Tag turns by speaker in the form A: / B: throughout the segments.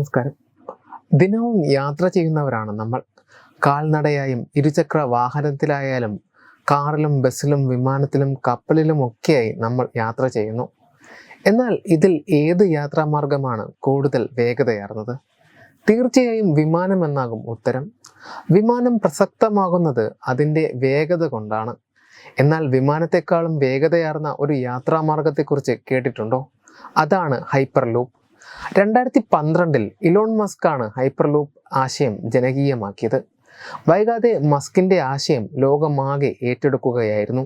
A: നമസ്കാരം. ദിനവും യാത്ര ചെയ്യുന്നവരാണ് നമ്മൾ. കാൽനടയായും ഇരുചക്ര വാഹനത്തിലായാലും കാറിലും ബസ്സിലും വിമാനത്തിലും കപ്പലിലും ഒക്കെയായി നമ്മൾ യാത്ര ചെയ്യുന്നു. എന്നാൽ ഇതിൽ ഏത് യാത്രാമാർഗമാണ് കൂടുതൽ വേഗതയാർന്നത് തീർച്ചയായും വിമാനം എന്നാകും ഉത്തരം. വിമാനം പ്രസക്തമാകുന്നത് അതിന്റെ വേഗത കൊണ്ടാണ്. എന്നാൽ വിമാനത്തെക്കാളും വേഗതയാർന്ന ഒരു യാത്രാമാർഗത്തെക്കുറിച്ച് കേട്ടിട്ടുണ്ടോ? അതാണ് ഹൈപ്പർ ലൂപ്പ് രണ്ടായിരത്തി പന്ത്രണ്ടിൽ ഇലോൺ മസ്കാണ് ഹൈപ്പർ ലൂപ്പ് ആശയം ജനകീയമാക്കിയത്. വൈകാതെ മസ്കിന്റെ ആശയം ലോകമാകെ ഏറ്റെടുക്കുകയായിരുന്നു.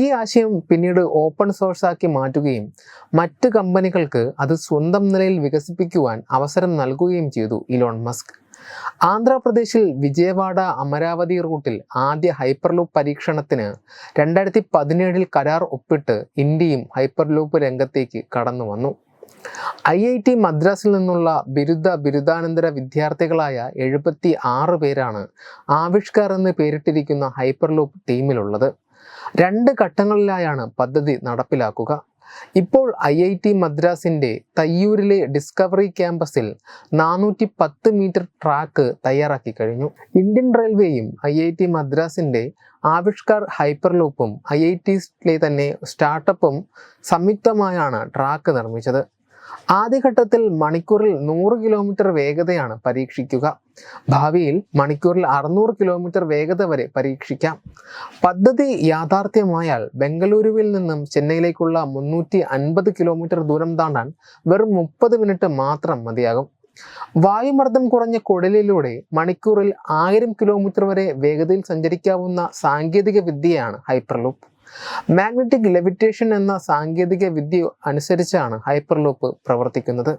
A: ഈ ആശയം പിന്നീട് ഓപ്പൺ സോഴ്സ് ആക്കി മാറ്റുകയും മറ്റ് കമ്പനികൾക്ക് അത് സ്വന്തം നിലയിൽ വികസിപ്പിക്കുവാൻ അവസരം നൽകുകയും ചെയ്തു ഇലോൺ മസ്ക്. ആന്ധ്രാപ്രദേശിൽ വിജയവാഡ അമരാവതി റൂട്ടിൽ ആദ്യ ഹൈപ്പർലൂപ്പ് പരീക്ഷണത്തിന് രണ്ടായിരത്തി പതിനേഴിൽ കരാർ ഒപ്പിട്ട് ഇന്ത്യയും ഹൈപ്പർലൂപ്പ് രംഗത്തേക്ക് കടന്നു വന്നു ഐ ഐ ടി മദ്രാസിൽ നിന്നുള്ള ബിരുദ ബിരുദാനന്തര വിദ്യാർത്ഥികളായ എഴുപത്തി ആറ് പേരാണ് ആവിഷ്കാർ എന്ന് പേരിട്ടിരിക്കുന്ന ഹൈപ്പർലൂപ്പ് ടീമിലുള്ളത്. രണ്ട് ഘട്ടങ്ങളിലായാണ് പദ്ധതി നടപ്പിലാക്കുക. ഇപ്പോൾ ഐ ഐ ടി മദ്രാസിന്റെ തയ്യൂരിലെ ഡിസ്കവറി ക്യാമ്പസിൽ നാനൂറ്റി പത്ത് മീറ്റർ ട്രാക്ക് തയ്യാറാക്കി കഴിഞ്ഞു. ഇന്ത്യൻ റെയിൽവേയും ഐ ഐ ടി മദ്രാസിന്റെ ആവിഷ്കാർ ഹൈപ്പർലൂപ്പും ഐ ഐ ടിയിലെ തന്നെ സ്റ്റാർട്ടപ്പും സംയുക്തമായാണ് ട്രാക്ക് നിർമ്മിച്ചത്. ആദ്യഘട്ടത്തിൽ മണിക്കൂറിൽ നൂറ് കിലോമീറ്റർ വേഗതയാണ് പരീക്ഷിക്കുക. ഭാവിയിൽ മണിക്കൂറിൽ അറുന്നൂറ് കിലോമീറ്റർ വേഗത വരെ പരീക്ഷിക്കാം. പദ്ധതി യാഥാർത്ഥ്യമായാൽ ബംഗളൂരുവിൽ നിന്നും ചെന്നൈയിലേക്കുള്ള മുന്നൂറ്റി അൻപത് കിലോമീറ്റർ ദൂരം താണ്ടാൻ വെറും മുപ്പത് മിനിറ്റ് മാത്രം മതിയാകും. വായുമർദ്ദം കുറഞ്ഞ കുടലിലൂടെ മണിക്കൂറിൽ ആയിരം കിലോമീറ്റർ വരെ വേഗതയിൽ സഞ്ചരിക്കാവുന്ന സാങ്കേതിക വിദ്യയാണ് ഹൈപ്പർലൂപ്പ്. മാഗ്നറ്റിക് ലെവിറ്റേഷൻ എന്ന സാങ്കേതിക വിദ്യ അനുസരിച്ചാണ് ഹൈപ്പർലൂപ്പ് പ്രവർത്തിക്കുന്നത്.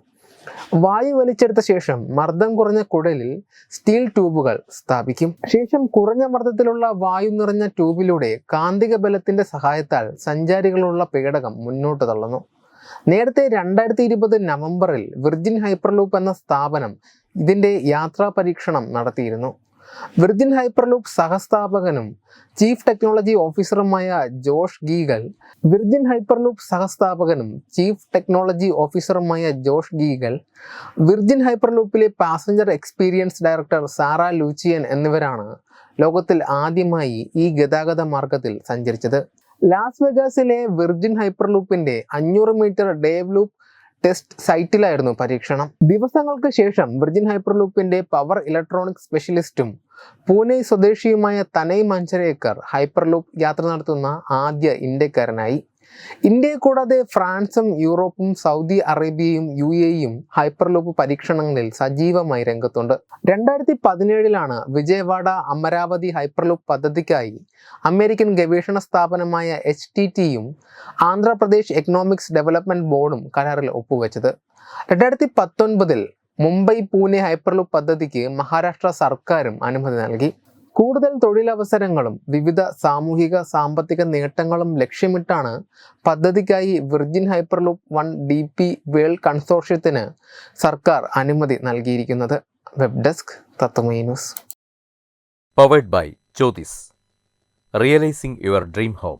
A: വായു വലിച്ചെടുത്ത ശേഷം മർദ്ദം കുറഞ്ഞ കുടലിൽ സ്റ്റീൽ ട്യൂബുകൾ സ്ഥാപിക്കും. ശേഷം കുറഞ്ഞ മർദ്ദത്തിലുള്ള വായു നിറഞ്ഞ ട്യൂബിലൂടെ കാന്തിക ബലത്തിന്റെ സഹായത്താൽ സഞ്ചാരികളുള്ള പേടകം മുന്നോട്ട് തള്ളുന്നു. നേരത്തെ രണ്ടായിരത്തി ഇരുപത് നവംബറിൽ വിർജിൻ ഹൈപ്പർലൂപ്പ് എന്ന സ്ഥാപനം ഇതിന്റെ യാത്രാ പരീക്ഷണം നടത്തിയിരുന്നു. വിർജിൻ ഹൈപ്പർലൂപ്പ് സഹസ്ഥാപകനും ചീഫ് ടെക്നോളജി ഓഫീസറുമായ ജോഷ് ഗീഗൽ വിർജിൻ ഹൈപ്പർലൂപ്പ് സഹസ്ഥാപകനും ചീഫ് ടെക്നോളജി ഓഫീസറുമായ Josh Giegel Virgin ഹൈപ്പർലൂപ്പിലെ passenger experience director Sara Luchian എന്നിവരാണ് ലോകത്തിൽ ആദ്യമായി ഈ ഗതാഗത മാർഗത്തിൽ സഞ്ചരിച്ചത്. ലാസ് വെഗാസിലെ വിർജിൻ ഹൈപ്പർലൂപ്പിന്റെ അഞ്ഞൂറ് മീറ്റർ ഡേവ് ലൂപ്പ് ടെസ്റ്റ് സൈറ്റിലായിരുന്നു പരീക്ഷണം. ദിവസങ്ങൾക്ക് ശേഷം വിർജിൻ ഹൈപ്പർലൂപ്പിന്റെ പവർ ഇലക്ട്രോണിക് സ്പെഷ്യലിസ്റ്റും പൂനെ സ്വദേശിയുമായ തനയ് മഞ്ചരേക്കർ ഹൈപ്പർലൂപ്പ് യാത്ര നടത്തുന്ന ആദ്യ ഇന്ത്യക്കാരനായി. ഇന്ത്യയെ കൂടാതെ ഫ്രാൻസും യൂറോപ്പും സൗദി അറേബ്യയും യു എയും ഹൈപ്പർലൂപ്പ് പരീക്ഷണങ്ങളിൽ സജീവമായി രംഗത്തുണ്ട്. രണ്ടായിരത്തി പതിനേഴിലാണ് വിജയവാഡ അമരാവതി ഹൈപ്പർലൂപ്പ് പദ്ധതിക്കായി അമേരിക്കൻ ഗവേഷണ സ്ഥാപനമായ എച്ച് ടി ടിയും ആന്ധ്രാപ്രദേശ് എക്കണോമിക്സ് ഡെവലപ്മെന്റ് ബോർഡും കരാറിൽ ഒപ്പുവെച്ചത്. രണ്ടായിരത്തി പത്തൊൻപതിൽ മുംബൈ പൂനെ ഹൈപ്പർലൂപ്പ് പദ്ധതിക്ക് മഹാരാഷ്ട്ര സർക്കാരും അനുമതി നൽകി. കൂടുതൽ തൊഴിലവസരങ്ങളും വിവിധ സാമൂഹിക സാമ്പത്തിക നേട്ടങ്ങളും ലക്ഷ്യമിട്ടാണ് പദ്ധതിക്കായി Virgin Hyperloop one D P world കൺസോർഷ്യത്തിന് സർക്കാർ അനുമതി നൽകിയിരിക്കുന്നത്. Web desk Tatwamayi news.
B: Powered by Jyothis. Realising your dream home.